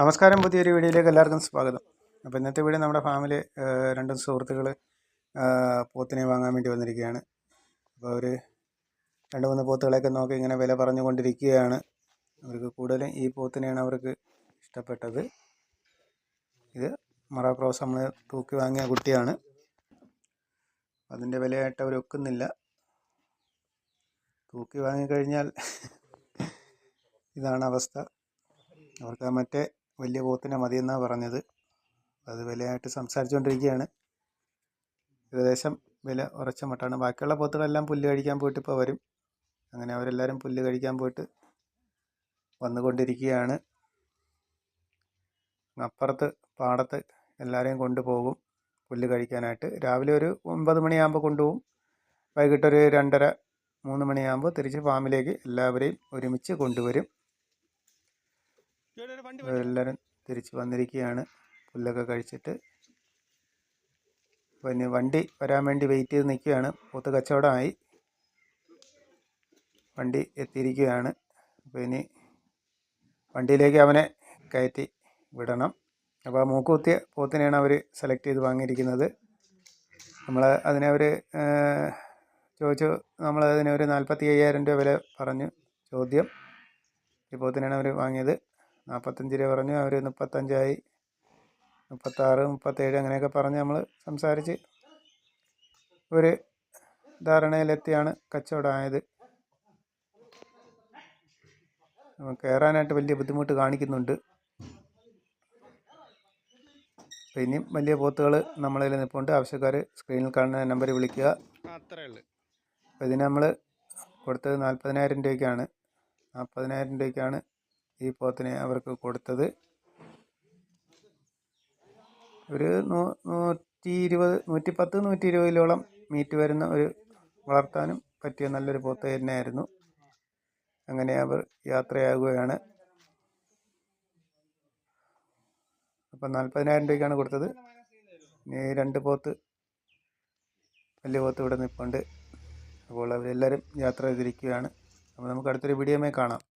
നമസ്കാരം പുതിയൊരു വീഡിയോയിലേക്ക് എല്ലാവർക്കും സ്വാഗതം. അപ്പോൾ ഇന്നത്തെ വീഡിയോ നമ്മുടെ ഫാമിലി രണ്ട് സുഹൃത്തുക്കൾ പോത്തിനെ വാങ്ങാൻ വേണ്ടി വന്നിരിക്കുകയാണ്. അപ്പോൾ അവർ രണ്ട് മൂന്ന് പോത്തുകളെയൊക്കെ നോക്കി ഇങ്ങനെ വില പറഞ്ഞുകൊണ്ടിരിക്കുകയാണ്. അവർക്ക് കൂടുതലും ഈ പോത്തിനെയാണ് അവർക്ക് ഇഷ്ടപ്പെട്ടത്. ഇത് മറ ക്രോസ് നമ്മൾ തൂക്കി വാങ്ങിയ കുട്ടിയാണ്. അതിന്റെ വിലയായിട്ട് അവർ ഒക്കുന്നില്ല. തൂക്കി വാങ്ങിക്കഴിഞ്ഞാൽ ഇതാണ് അവസ്ഥ. അവർക്ക് മറ്റേ വലിയ പോത്തിനെ മതിയെന്നാണ് പറഞ്ഞത്. അത് വിലയായിട്ട് സംസാരിച്ചുകൊണ്ടിരിക്കുകയാണ് ഏകദേശം വില ഉറച്ച മട്ടാണ്. ബാക്കിയുള്ള പോത്തുകളെല്ലാം പുല്ല് കഴിക്കാൻ പോയിട്ട് ഇപ്പോൾ വരും. അങ്ങനെ അവരെല്ലാവരും പുല്ല് കഴിക്കാൻ പോയിട്ട് വന്നുകൊണ്ടിരിക്കുകയാണ് അപ്പുറത്ത് പാടത്ത് എല്ലാവരെയും കൊണ്ടുപോകും പുല്ല് കഴിക്കാനായിട്ട്. രാവിലെ ഒരു ഒമ്പത് മണിയാകുമ്പോൾ കൊണ്ടുപോകും. വൈകിട്ടൊരു രണ്ടര മൂന്ന് മണിയാകുമ്പോൾ തിരിച്ച് ഫാമിലേക്ക് എല്ലാവരെയും ഒരുമിച്ച് കൊണ്ടുവരും. എല്ലാവരും തിരിച്ച് വന്നിരിക്കുകയാണ്. പുല്ലൊക്കെ കഴിച്ചിട്ട്. പിന്നെ വണ്ടി വരാൻ വേണ്ടി വെയിറ്റ് ചെയ്ത് നിൽക്കുകയാണ്. പോത്ത് കച്ചവടമായി. വണ്ടി എത്തിയിരിക്കുകയാണ്. അപ്പോൾ ഇനി വണ്ടിയിലേക്ക് അവനെ കയറ്റി വിടണം. അപ്പോൾ ആ മൂക്കുത്തിയ പോത്തിനെയാണ് അവർ സെലക്ട് ചെയ്ത് വാങ്ങിയിരിക്കുന്നത്. നമ്മൾ അതിനെ അവർ ചോദിച്ചു. നമ്മൾ അതിന് ഒരു നാൽപ്പത്തി അയ്യായിരം രൂപ വില പറഞ്ഞു. ചോദ്യം. ഈ പോത്തിനെയാണ് അവർ വാങ്ങിയത്. നാൽപ്പത്തഞ്ച് രൂപ പറഞ്ഞു. അവർ മുപ്പത്തഞ്ചായി. മുപ്പത്താറ് മുപ്പത്തേഴ് അങ്ങനെയൊക്കെ പറഞ്ഞ് നമ്മൾ സംസാരിച്ച് ഒരു ധാരണയിലെത്തിയാണ് കച്ചവടമായത്. കയറാനായിട്ട് വലിയ ബുദ്ധിമുട്ട് കാണിക്കുന്നുണ്ട്. അപ്പം ഇനിയും വലിയ പോത്തുകൾ നമ്മളതിൽ നിൽപ്പുണ്ട്. ആവശ്യക്കാർ സ്ക്രീനിൽ കാണുന്ന നമ്പർ വിളിക്കുക. അപ്പോൾ ഇതിന് നമ്മൾ കൊടുത്തത് നാൽപ്പതിനായിരം രൂപയ്ക്കാണ്. നാൽപ്പതിനായിരം രൂപയ്ക്കാണ് ഈ പോത്തിനെ അവർക്ക് കൊടുത്തത്. ഒരു നൂ- നൂറ്റി ഇരുപത് നൂറ്റി പത്ത് നൂറ്റി ഇരുപതിലോളം മീറ്റ് വരുന്ന ഒരു വളർത്താനും പറ്റിയ നല്ലൊരു പോത്ത് തന്നെയായിരുന്നു. അങ്ങനെ അവർ യാത്രയാകുകയാണ്. അപ്പം നാൽപ്പതിനായിരം രൂപയ്ക്കാണ് കൊടുത്തത്. ഇനി രണ്ട് പോത്ത് വലിയ പോത്ത് ഇവിടെ നിൽപ്പുണ്ട് അപ്പോൾ അവരെല്ലാവരും യാത്ര ചെയ്തിരിക്കുകയാണ്. അപ്പോൾ നമുക്ക് അടുത്തൊരു വീഡിയോമേ കാണാം.